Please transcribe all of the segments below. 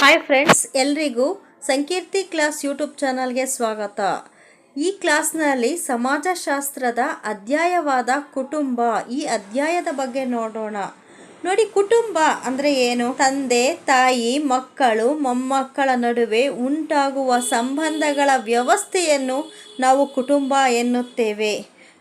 Hi friends ಎಲ್ರಿಗೂ ಸಂಕೀರ್ತಿ class YouTube ಚಾನಲ್ಗೆ ಸ್ವಾಗತ. ಈ ಕ್ಲಾಸ್ನಲ್ಲಿ ಸಮಾಜಶಾಸ್ತ್ರದ ಅಧ್ಯಾಯವಾದ ಕುಟುಂಬ ಈ ಅಧ್ಯಾಯದ ಬಗ್ಗೆ ನೋಡೋಣ. ನೋಡಿ ಕುಟುಂಬ ಅಂದರೆ ಏನು? ತಂದೆ, ತಾಯಿ, ಮಕ್ಕಳು, ಮೊಮ್ಮಕ್ಕಳ ನಡುವೆ ಉಂಟಾಗುವ ಸಂಬಂಧಗಳ ವ್ಯವಸ್ಥೆಯನ್ನು ನಾವು ಕುಟುಂಬ ಎನ್ನುತ್ತೇವೆ.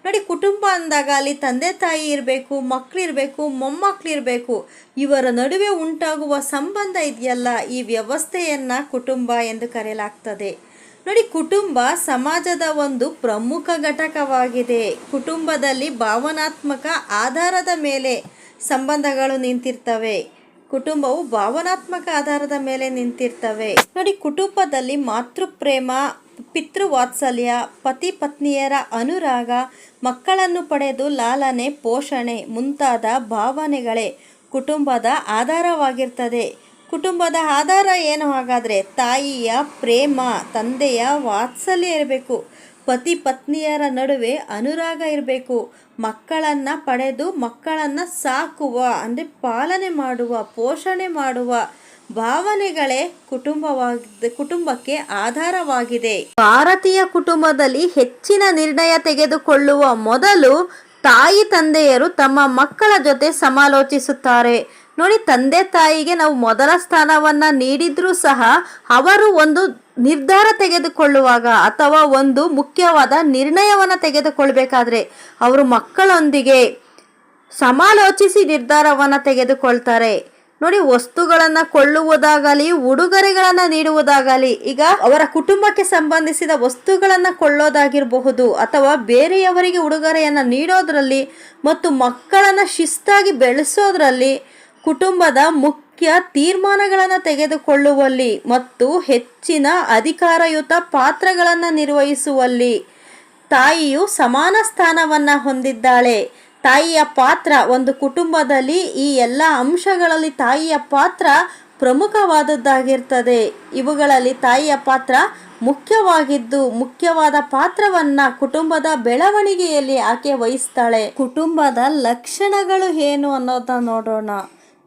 ನೋಡಿ, ಕುಟುಂಬ ಅಂದಾಗ ಅಲ್ಲಿ ತಂದೆ ತಾಯಿ ಇರಬೇಕು ಮಕ್ಕಳಿರಬೇಕು ಮೊಮ್ಮಕ್ಕಳಿರಬೇಕು ಇವರ ನಡುವೆ ಉಂಟಾಗುವ ಸಂಬಂಧ ಇದೆಯಲ್ಲ, ಈ ವ್ಯವಸ್ಥೆಯನ್ನು ಕುಟುಂಬ ಎಂದು ಕರೆಯಲಾಗ್ತದೆ. ನೋಡಿ, ಕುಟುಂಬ ಸಮಾಜದ ಒಂದು ಪ್ರಮುಖ ಘಟಕವಾಗಿದೆ. ಕುಟುಂಬದಲ್ಲಿ ಭಾವನಾತ್ಮಕ ಆಧಾರದ ಮೇಲೆ ಸಂಬಂಧಗಳು ನಿಂತಿರ್ತವೆ. ಕುಟುಂಬವು ಭಾವನಾತ್ಮಕ ಆಧಾರದ ಮೇಲೆ ನಿಂತಿರ್ತವೆ. ನೋಡಿ, ಕುಟುಂಬದಲ್ಲಿ ಮಾತೃಪ್ರೇಮ ಪಿತೃವಾತ್ಸಲ್ಯ, ಪತಿ ಪತ್ನಿಯರ ಅನುರಾಗ, ಮಕ್ಕಳನ್ನು ಪಡೆದು ಲಾಲನೆ, ಪೋಷಣೆ ಮುಂತಾದ ಭಾವನೆಗಳೇ ಕುಟುಂಬದ ಆಧಾರವಾಗಿರ್ತದೆ. ಕುಟುಂಬದ ಆಧಾರ ಏನು ಹಾಗಾದರೆ ತಾಯಿಯ ಪ್ರೇಮ, ತಂದೆಯ ವಾತ್ಸಲ್ಯ ಇರಬೇಕು. ಪತಿ ಪತ್ನಿಯರ ನಡುವೆ ಅನುರಾಗ ಇರಬೇಕು. ಮಕ್ಕಳನ್ನು ಪಡೆದು ಮಕ್ಕಳನ್ನು ಸಾಕುವ, ಅಂದರೆ ಪಾಲನೆ ಮಾಡುವ, ಪೋಷಣೆ ಮಾಡುವ ಭಾವನೆಗಳೇ ಕುಟುಂಬವಾಗಿದೆ ಕುಟುಂಬಕ್ಕೆ ಆಧಾರವಾಗಿದೆ. ಭಾರತೀಯ ಕುಟುಂಬದಲ್ಲಿ ಹೆಚ್ಚಿನ ನಿರ್ಣಯ ತೆಗೆದುಕೊಳ್ಳುವ ಮೊದಲು ತಾಯಿ ತಂದೆಯರು ತಮ್ಮ ಮಕ್ಕಳ ಜೊತೆ ಸಮಾಲೋಚಿಸುತ್ತಾರೆ. ನೋಡಿ, ತಂದೆ ತಾಯಿಗೆ ನಾವು ಮೊದಲ ಸ್ಥಾನವನ್ನ ನೀಡಿದ್ರೂ ಸಹ ಅವರು ಒಂದು ನಿರ್ಧಾರ ತೆಗೆದುಕೊಳ್ಳುವಾಗ ಅಥವಾ ಒಂದು ಮುಖ್ಯವಾದ ನಿರ್ಣಯವನ್ನು ತೆಗೆದುಕೊಳ್ಬೇಕಾದ್ರೆ ಅವರು ಮಕ್ಕಳೊಂದಿಗೆ ಸಮಾಲೋಚಿಸಿ ನಿರ್ಧಾರವನ್ನು ತೆಗೆದುಕೊಳ್ತಾರೆ. ನೋಡಿ, ವಸ್ತುಗಳನ್ನು ಕೊಳ್ಳುವುದಾಗಲಿ, ಉಡುಗೊರೆಗಳನ್ನು ನೀಡುವುದಾಗಲಿ, ಈಗ ಅವರ ಕುಟುಂಬಕ್ಕೆ ಸಂಬಂಧಿಸಿದ ವಸ್ತುಗಳನ್ನು ಕೊಳ್ಳೋದಾಗಿರಬಹುದು ಅಥವಾ ಬೇರೆಯವರಿಗೆ ಉಡುಗೊರೆಯನ್ನು ನೀಡೋದ್ರಲ್ಲಿ ಮತ್ತು ಮಕ್ಕಳನ್ನು ಶಿಸ್ತಾಗಿ ಬೆಳೆಸೋದ್ರಲ್ಲಿ ಕುಟುಂಬದ ಮುಖ್ಯ ತೀರ್ಮಾನಗಳನ್ನು ತೆಗೆದುಕೊಳ್ಳುವಲ್ಲಿ ಮತ್ತು ಹೆಚ್ಚಿನ ಅಧಿಕಾರಯುತ ಪಾತ್ರಗಳನ್ನು ನಿರ್ವಹಿಸುವಲ್ಲಿ ತಾಯಿಯು ಸಮಾನ ಸ್ಥಾನವನ್ನು ಹೊಂದಿದ್ದಾಳೆ. ತಾಯಿಯ ಪಾತ್ರ, ಒಂದು ಕುಟುಂಬದಲ್ಲಿ ಈ ಎಲ್ಲ ಅಂಶಗಳಲ್ಲಿ ತಾಯಿಯ ಪಾತ್ರ ಪ್ರಮುಖವಾದದ್ದಾಗಿರ್ತದೆ. ಇವುಗಳಲ್ಲಿ ತಾಯಿಯ ಪಾತ್ರ ಮುಖ್ಯವಾಗಿದ್ದು, ಮುಖ್ಯವಾದ ಪಾತ್ರವನ್ನ ಕುಟುಂಬದ ಬೆಳವಣಿಗೆಯಲ್ಲಿ ಆಕೆ ವಹಿಸ್ತಾಳೆ. ಕುಟುಂಬದ ಲಕ್ಷಣಗಳು ಏನು ಅನ್ನೋದನ್ನ ನೋಡೋಣ.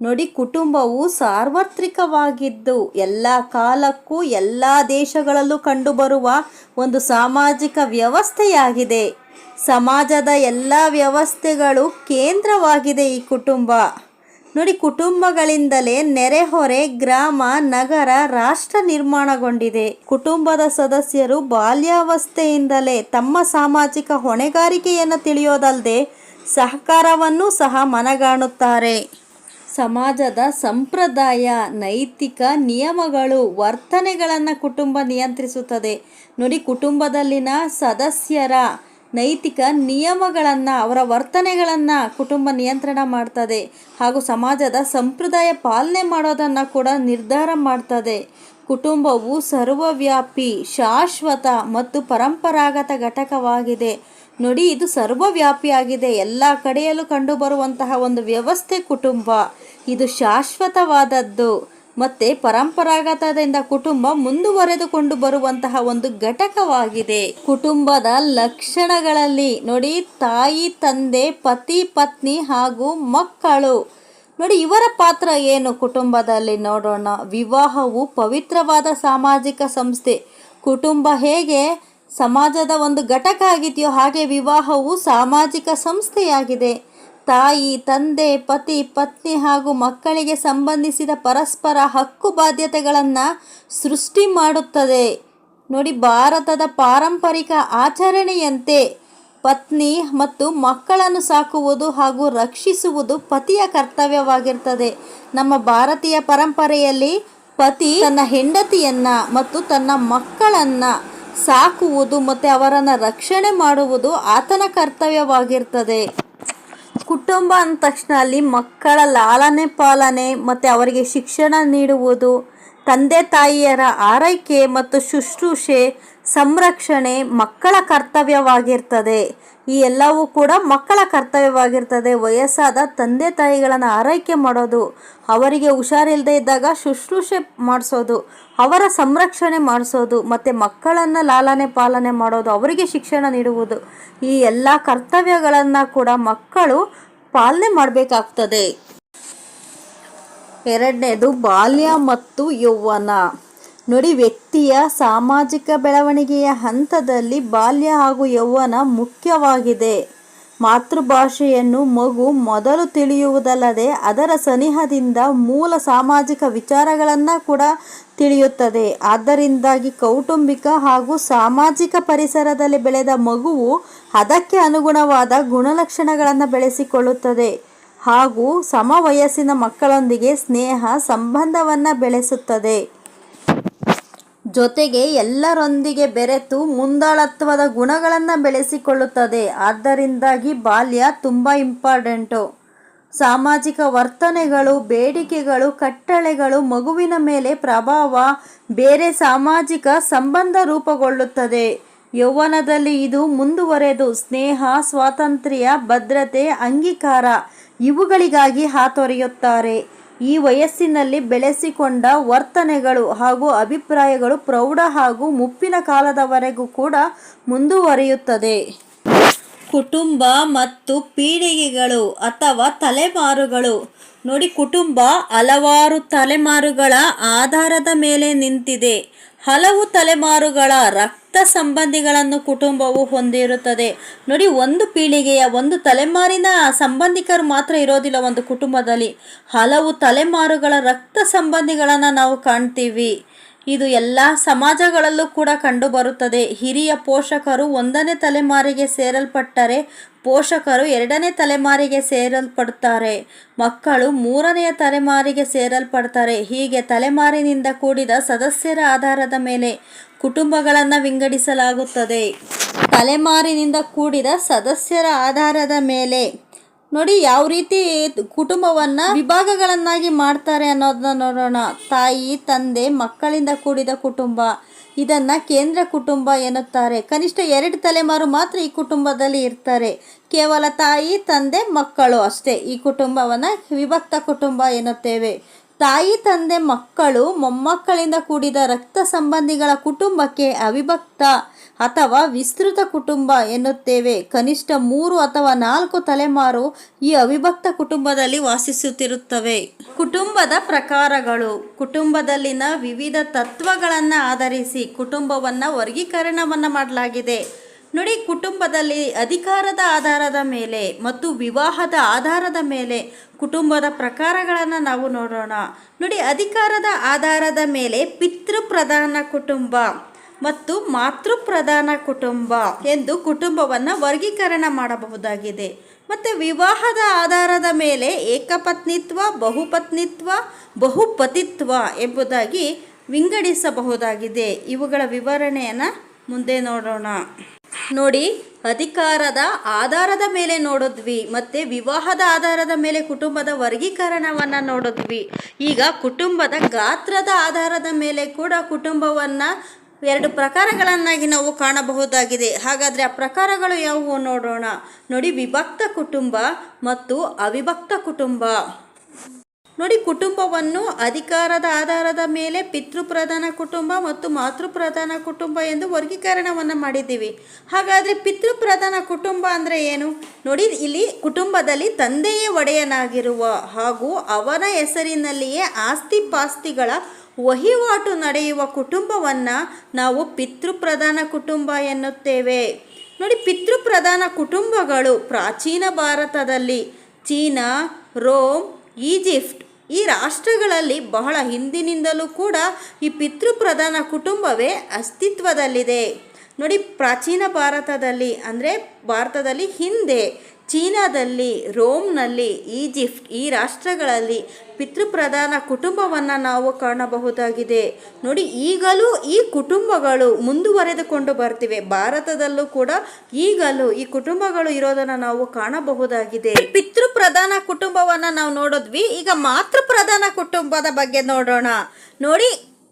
ನೋಡಿ, ಕುಟುಂಬವು ಸಾರ್ವತ್ರಿಕವಾಗಿದ್ದು, ಎಲ್ಲ ಕಾಲಕ್ಕೂ ಎಲ್ಲ ದೇಶಗಳಲ್ಲೂ ಕಂಡುಬರುವ ಒಂದು ಸಾಮಾಜಿಕ ವ್ಯವಸ್ಥೆಯಾಗಿದೆ. ಸಮಾಜದ ಎಲ್ಲ ವ್ಯವಸ್ಥೆಗಳು ಕೇಂದ್ರವಾಗಿದೆ ಈ ಕುಟುಂಬ. ನೋಡಿ, ಕುಟುಂಬಗಳಿಂದಲೇ ನೆರೆಹೊರೆ ಗ್ರಾಮ, ನಗರ, ರಾಷ್ಟ್ರ ನಿರ್ಮಾಣಗೊಂಡಿದೆ. ಕುಟುಂಬದ ಸದಸ್ಯರು ಬಾಲ್ಯಾವಸ್ಥೆಯಿಂದಲೇ ತಮ್ಮ ಸಾಮಾಜಿಕ ಹೊಣೆಗಾರಿಕೆಯನ್ನು ತಿಳಿಯೋದಲ್ಲದೆ ಸಹಕಾರವನ್ನು ಸಹ ಮನಗಾಣುತ್ತಾರೆ. ಸಮಾಜದ ಸಂಪ್ರದಾಯ, ನೈತಿಕ ನಿಯಮಗಳು, ವರ್ತನೆಗಳನ್ನು ಕುಟುಂಬ ನಿಯಂತ್ರಿಸುತ್ತದೆ. ನೋಡಿ, ಕುಟುಂಬದಲ್ಲಿನ ಸದಸ್ಯರ ನೈತಿಕ ನಿಯಮಗಳನ್ನು, ಅವರ ವರ್ತನೆಗಳನ್ನು ಕುಟುಂಬ ನಿಯಂತ್ರಣ ಮಾಡ್ತದೆ. ಹಾಗೂ ಸಮಾಜದ ಸಂಪ್ರದಾಯ ಪಾಲನೆ ಮಾಡೋದನ್ನು ಕೂಡ ನಿರ್ಧಾರ ಮಾಡ್ತದೆ. ಕುಟುಂಬವು ಸರ್ವವ್ಯಾಪಿ, ಶಾಶ್ವತ ಮತ್ತು ಪರಂಪರಾಗತ ಘಟಕವಾಗಿದೆ. ನೋಡಿ, ಇದು ಸರ್ವವ್ಯಾಪಿಯಾಗಿದೆ. ಎಲ್ಲ ಕಡೆಯಲ್ಲೂ ಕಂಡುಬರುವಂತಹ ಒಂದು ವ್ಯವಸ್ಥೆ ಕುಟುಂಬ. ಇದು ಶಾಶ್ವತವಾದದ್ದು. ಮತ್ತೆ ಪರಂಪರಾಗತದಿಂದ ಕುಟುಂಬ ಮುಂದುವರೆದುಕೊಂಡು ಬರುವಂತಹ ಒಂದು ಘಟಕವಾಗಿದೆ. ಕುಟುಂಬದ ಲಕ್ಷಣಗಳಲ್ಲಿ ನೋಡಿ, ತಾಯಿ, ತಂದೆ, ಪತಿ, ಪತ್ನಿ ಹಾಗೂ ಮಕ್ಕಳು. ನೋಡಿ, ಇವರ ಪಾತ್ರ ಏನು ಕುಟುಂಬದಲ್ಲಿ ನೋಡೋಣ. ವಿವಾಹವು ಪವಿತ್ರವಾದ ಸಾಮಾಜಿಕ ಸಂಸ್ಥೆ. ಕುಟುಂಬ ಹೇಗೆ ಸಮಾಜದ ಒಂದು ಘಟಕ ಆಗಿದೆಯೋ ಹಾಗೆ ವಿವಾಹವು ಸಾಮಾಜಿಕ ಸಂಸ್ಥೆಯಾಗಿದೆ. ತಾಯಿ, ತಂದೆ, ಪತಿ, ಪತ್ನಿ ಹಾಗೂ ಮಕ್ಕಳಿಗೆ ಸಂಬಂಧಿಸಿದ ಪರಸ್ಪರ ಹಕ್ಕು ಬಾಧ್ಯತೆಗಳನ್ನು ಸೃಷ್ಟಿ ಮಾಡುತ್ತದೆ. ನೋಡಿ, ಭಾರತದ ಪಾರಂಪರಿಕ ಆಚರಣೆಯಂತೆ ಪತ್ನಿ ಮತ್ತು ಮಕ್ಕಳನ್ನು ಸಾಕುವುದು ಹಾಗೂ ರಕ್ಷಿಸುವುದು ಪತಿಯ ಕರ್ತವ್ಯವಾಗಿರ್ತದೆ. ನಮ್ಮ ಭಾರತೀಯ ಪರಂಪರೆಯಲ್ಲಿ ಪತಿ ತನ್ನ ಹೆಂಡತಿಯನ್ನು ಮತ್ತು ತನ್ನ ಮಕ್ಕಳನ್ನು ಸಾಕುವುದು ಮತ್ತು ಅವರನ್ನು ರಕ್ಷಣೆ ಮಾಡುವುದು ಆತನ ಕರ್ತವ್ಯವಾಗಿರ್ತದೆ. ಕುಟುಂಬ ಅಂದ ತಕ್ಷಣ ಅಲ್ಲಿ ಮಕ್ಕಳ ಲಾಲನೆ ಪಾಲನೆ ಮತ್ತು ಅವರಿಗೆ ಶಿಕ್ಷಣ ನೀಡುವುದು, ತಂದೆ ತಾಯಿಯರ ಆರೈಕೆ ಮತ್ತು ಶುಶ್ರೂಷೆ ಸಂರಕ್ಷಣೆ ಮಕ್ಕಳ ಕರ್ತವ್ಯವಾಗಿರ್ತದೆ. ಈ ಎಲ್ಲವೂ ಕೂಡ ಮಕ್ಕಳ ಕರ್ತವ್ಯವಾಗಿರ್ತದೆ. ವಯಸ್ಸಾದ ತಂದೆ ತಾಯಿಗಳನ್ನು ಆರೈಕೆ ಮಾಡೋದು, ಅವರಿಗೆ ಹುಷಾರಿಲ್ಲದೆ ಇದ್ದಾಗ ಶುಶ್ರೂಷೆ ಮಾಡಿಸೋದು, ಅವರ ಸಂರಕ್ಷಣೆ ಮಾಡಿಸೋದು, ಮತ್ತು ಮಕ್ಕಳನ್ನು ಲಾಲನೆ ಪಾಲನೆ ಮಾಡೋದು, ಅವರಿಗೆ ಶಿಕ್ಷಣ ನೀಡುವುದು, ಈ ಎಲ್ಲ ಕರ್ತವ್ಯಗಳನ್ನು ಕೂಡ ಮಕ್ಕಳು ಪಾಲನೆ ಮಾಡಬೇಕಾಗ್ತದೆ. ಎರಡನೇದು ಬಾಲ್ಯ ಮತ್ತು ಯೌವನ. ನೋಡಿ, ವ್ಯಕ್ತಿಯ ಸಾಮಾಜಿಕ ಬೆಳವಣಿಗೆಯ ಹಂತದಲ್ಲಿ ಬಾಲ್ಯ ಹಾಗೂ ಯೌವನ ಮುಖ್ಯವಾಗಿದೆ. ಮಾತೃಭಾಷೆಯನ್ನು ಮಗು ಮೊದಲು ತಿಳಿಯುವುದಲ್ಲದೆ ಅದರ ಸನಿಹದಿಂದ ಮೂಲ ಸಾಮಾಜಿಕ ವಿಚಾರಗಳನ್ನು ಕೂಡ ತಿಳಿಯುತ್ತದೆ. ಆದ್ದರಿಂದಾಗಿ ಕೌಟುಂಬಿಕ ಹಾಗೂ ಸಾಮಾಜಿಕ ಪರಿಸರದಲ್ಲಿ ಬೆಳೆದ ಮಗುವು ಅದಕ್ಕೆ ಅನುಗುಣವಾದ ಗುಣಲಕ್ಷಣಗಳನ್ನು ಬೆಳೆಸಿಕೊಳ್ಳುತ್ತದೆ ಹಾಗೂ ಸಮವಯಸ್ಸಿನ ಮಕ್ಕಳೊಂದಿಗೆ ಸ್ನೇಹ, ಸಂಬಂಧವನ್ನು ಬೆಳೆಸುತ್ತದೆ. ಜೊತೆಗೆ ಎಲ್ಲರೊಂದಿಗೆ ಬೆರೆತು ಮುಂದಾಳತ್ವದ ಗುಣಗಳನ್ನು ಬೆಳೆಸಿಕೊಳ್ಳುತ್ತದೆ. ಆದ್ದರಿಂದಾಗಿ ಬಾಲ್ಯ ತುಂಬ ಇಂಪಾರ್ಟೆಂಟು ಸಾಮಾಜಿಕ ವರ್ತನೆಗಳು, ಬೇಡಿಕೆಗಳು, ಕಟ್ಟಳೆಗಳು ಮಗುವಿನ ಮೇಲೆ ಪ್ರಭಾವ ಬೇರೆ ಸಾಮಾಜಿಕ ಸಂಬಂಧ ರೂಪುಗೊಳ್ಳುತ್ತದೆ. ಯೌವನದಲ್ಲಿ ಇದು ಮುಂದುವರೆದು ಸ್ನೇಹ, ಸ್ವಾತಂತ್ರ್ಯ, ಭದ್ರತೆ, ಅಂಗೀಕಾರ ಇವುಗಳಿಗಾಗಿ ಹಾತೊರೆಯುತ್ತಾರೆ. ಈ ವಯಸ್ಸಿನಲ್ಲಿ ಬೆಳೆಸಿಕೊಂಡ ವರ್ತನೆಗಳು ಹಾಗೂ ಅಭಿಪ್ರಾಯಗಳು ಪ್ರೌಢ ಹಾಗೂ ಮುಪ್ಪಿನ ಕಾಲದವರೆಗೂ ಕೂಡ ಮುಂದುವರಿಯುತ್ತದೆ. ಕುಟುಂಬ ಮತ್ತು ಪೀಳಿಗೆಗಳು ಅಥವಾ ತಲೆಮಾರುಗಳು. ನೋಡಿ, ಕುಟುಂಬ ಹಲವಾರು ತಲೆಮಾರುಗಳ ಆಧಾರದ ಮೇಲೆ ನಿಂತಿದೆ. ಹಲವು ತಲೆಮಾರುಗಳ ರಕ್ತ ಸಂಬಂಧಿಗಳನ್ನು ಕುಟುಂಬವು ಹೊಂದಿರುತ್ತದೆ. ನೋಡಿ, ಒಂದು ಪೀಳಿಗೆಯ ಒಂದು ತಲೆಮಾರಿನ ಸಂಬಂಧಿಕರು ಮಾತ್ರ ಇರೋದಿಲ್ಲ ಒಂದು ಕುಟುಂಬದಲ್ಲಿ. ಹಲವು ತಲೆಮಾರುಗಳ ರಕ್ತ ಸಂಬಂಧಿಗಳನ್ನು ನಾವು ಕಾಣ್ತೀವಿ. ಇದು ಎಲ್ಲ ಸಮಾಜಗಳಲ್ಲೂ ಕೂಡ ಕಂಡುಬರುತ್ತದೆ ಹಿರಿಯ ಪೋಷಕರು ಒಂದನೇ ತಲೆಮಾರಿಗೆ ಸೇರಲ್ಪಟ್ಟರೆ ಪೋಷಕರು ಎರಡನೇ ತಲೆಮಾರಿಗೆ ಸೇರಲ್ಪಡುತ್ತಾರೆ. ಮಕ್ಕಳು ಮೂರನೆಯ ತಲೆಮಾರಿಗೆ ಸೇರಲ್ಪಡ್ತಾರೆ. ಹೀಗೆ ತಲೆಮಾರಿನಿಂದ ಕೂಡಿದ ಸದಸ್ಯರ ಆಧಾರದ ಮೇಲೆ ಕುಟುಂಬಗಳನ್ನು ವಿಂಗಡಿಸಲಾಗುತ್ತದೆ. ತಲೆಮಾರಿನಿಂದ ಕೂಡಿದ ಸದಸ್ಯರ ಆಧಾರದ ಮೇಲೆ ನೋಡಿ, ಯಾವ ರೀತಿ ಕುಟುಂಬವನ್ನು ವಿಭಾಗಗಳನ್ನಾಗಿ ಮಾಡ್ತಾರೆ ಅನ್ನೋದನ್ನ ನೋಡೋಣ. ತಾಯಿ, ತಂದೆ, ಮಕ್ಕಳಿಂದ ಕೂಡಿದ ಕುಟುಂಬ. ಇದನ್ನು ಕೇಂದ್ರ ಕುಟುಂಬ ಎನ್ನುತ್ತಾರೆ. ಕನಿಷ್ಠ ಎರಡು ತಲೆಮಾರು ಮಾತ್ರ ಈ ಕುಟುಂಬದಲ್ಲಿ ಇರ್ತಾರೆ. ಕೇವಲ ತಾಯಿ, ತಂದೆ, ಮಕ್ಕಳು ಅಷ್ಟೇ ಈ ಕುಟುಂಬವನ್ನು ವಿಭಕ್ತ ಕುಟುಂಬ ಎನ್ನುತ್ತೇವೆ. ತಾಯಿ, ತಂದೆ, ಮಕ್ಕಳು ಮೊಮ್ಮಕ್ಕಳಿಂದ ಕೂಡಿದ ರಕ್ತ ಸಂಬಂಧಿಗಳ ಕುಟುಂಬಕ್ಕೆ ಅವಿಭಕ್ತ. ಅಥವಾ ವಿಸ್ತೃತ ಕುಟುಂಬ ಎನ್ನುತ್ತೇವೆ. ಕನಿಷ್ಠ ಮೂರು ಅಥವಾ ನಾಲ್ಕು ತಲೆಮಾರು ಈ ಅವಿಭಕ್ತ ಕುಟುಂಬದಲ್ಲಿ ವಾಸಿಸುತ್ತಿರುತ್ತವೆ. ಕುಟುಂಬದ ಪ್ರಕಾರಗಳು. ಕುಟುಂಬದಲ್ಲಿನ ವಿವಿಧ ತತ್ವಗಳನ್ನು ಆಧರಿಸಿ ಕುಟುಂಬವನ್ನು ವರ್ಗೀಕರಣವನ್ನು ಮಾಡಲಾಗಿದೆ. ನೋಡಿ, ಕುಟುಂಬದಲ್ಲಿ ಅಧಿಕಾರದ ಆಧಾರದ ಮೇಲೆ ಮತ್ತು ವಿವಾಹದ ಆಧಾರದ ಮೇಲೆ ಕುಟುಂಬದ ಪ್ರಕಾರಗಳನ್ನು ನಾವು ನೋಡೋಣ. ನೋಡಿ, ಅಧಿಕಾರದ ಆಧಾರದ ಮೇಲೆ ಪಿತೃಪ್ರಧಾನ ಕುಟುಂಬ. ಮತ್ತು ಮಾತೃಪ್ರಧಾನ ಕುಟುಂಬ ಎಂದು ಕುಟುಂಬವನ್ನು ವರ್ಗೀಕರಣ ಮಾಡಬಹುದಾಗಿದೆ. ಮತ್ತು ವಿವಾಹದ ಆಧಾರದ ಮೇಲೆ ಏಕಪತ್ನಿತ್ವ, ಬಹುಪತ್ನಿತ್ವ, ಬಹುಪತಿತ್ವ ಎಂಬುದಾಗಿ ವಿಂಗಡಿಸಬಹುದಾಗಿದೆ. ಇವುಗಳ ವಿವರಣೆಯನ್ನು ಮುಂದೆ ನೋಡೋಣ. ನೋಡಿ, ಅಧಿಕಾರದ ಆಧಾರದ ಮೇಲೆ ನೋಡಿದ್ವಿ, ಮತ್ತು ವಿವಾಹದ ಆಧಾರದ ಮೇಲೆ ಕುಟುಂಬದ ವರ್ಗೀಕರಣವನ್ನು ನೋಡಿದ್ವಿ. ಈಗ ಕುಟುಂಬದ ಗಾತ್ರದ ಆಧಾರದ ಮೇಲೆ ಕೂಡ ಕುಟುಂಬವನ್ನು ಎರಡು ಪ್ರಕಾರಗಳನ್ನಾಗಿ ನಾವು ಕಾಣಬಹುದಾಗಿದೆ. ಹಾಗಾದರೆ ಆ ಪ್ರಕಾರಗಳು ಯಾವುವು ನೋಡೋಣ. ನೋಡಿ, ವಿಭಕ್ತ ಕುಟುಂಬ ಮತ್ತು ಅವಿಭಕ್ತ ಕುಟುಂಬ. ನೋಡಿ, ಕುಟುಂಬವನ್ನು ಅಧಿಕಾರದ ಆಧಾರದ ಮೇಲೆ ಪಿತೃಪ್ರಧಾನ ಕುಟುಂಬ ಮತ್ತು ಮಾತೃಪ್ರಧಾನ ಕುಟುಂಬ ಎಂದು ವರ್ಗೀಕರಣವನ್ನು ಮಾಡಿದ್ದೀವಿ. ಹಾಗಾದರೆ ಪಿತೃಪ್ರಧಾನ ಕುಟುಂಬ ಅಂದರೆ ಏನು? ನೋಡಿ, ಇಲ್ಲಿ ಕುಟುಂಬದಲ್ಲಿ ತಂದೆಯೇ ಒಡೆಯನಾಗಿರುವ ಹಾಗೂ ಅವನ ಹೆಸರಿನಲ್ಲಿಯೇ ಆಸ್ತಿ ಪಾಸ್ತಿಗಳ ವಹಿವಾಟು ನಡೆಯುವ ಕುಟುಂಬವನ್ನು ನಾವು ಪಿತೃಪ್ರಧಾನ ಕುಟುಂಬ ಎನ್ನುತ್ತೇವೆ. ನೋಡಿ, ಪಿತೃಪ್ರಧಾನ ಕುಟುಂಬಗಳು ಪ್ರಾಚೀನ ಭಾರತದಲ್ಲಿ ಚೀನಾ, ರೋಮ್, ಈಜಿಪ್ಟ್ ಈ ರಾಷ್ಟ್ರಗಳಲ್ಲಿ ಬಹಳ ಹಿಂದಿನಿಂದಲೂ ಕೂಡ ಈ ಪಿತೃಪ್ರಧಾನ ಕುಟುಂಬವೇ ಅಸ್ತಿತ್ವದಲ್ಲಿದೆ. ನೋಡಿ, ಪ್ರಾಚೀನ ಭಾರತದಲ್ಲಿ ಅಂದರೆ ಭಾರತದಲ್ಲಿ ಹಿಂದೆ ಚೀನಾದಲ್ಲಿ, ರೋಮ್ನಲ್ಲಿ, ಈಜಿಪ್ಟ್, ಈ ರಾಷ್ಟ್ರಗಳಲ್ಲಿ ಪಿತೃಪ್ರಧಾನ ಕುಟುಂಬವನ್ನು ನಾವು ಕಾಣಬಹುದಾಗಿದೆ. ನೋಡಿ, ಈಗಲೂ ಈ ಕುಟುಂಬಗಳು ಮುಂದುವರೆದುಕೊಂಡು ಬರ್ತಿವೆ. ಭಾರತದಲ್ಲೂ ಕೂಡ ಈಗಲೂ ಈ ಕುಟುಂಬಗಳು ಇರೋದನ್ನು ನಾವು ಕಾಣಬಹುದಾಗಿದೆ. ಪಿತೃಪ್ರಧಾನ ಕುಟುಂಬವನ್ನು ನಾವು ನೋಡಿದ್ವಿ. ಈಗ ಮಾತೃಪ್ರಧಾನ ಕುಟುಂಬದ ಬಗ್ಗೆ ನೋಡೋಣ. ನೋಡಿ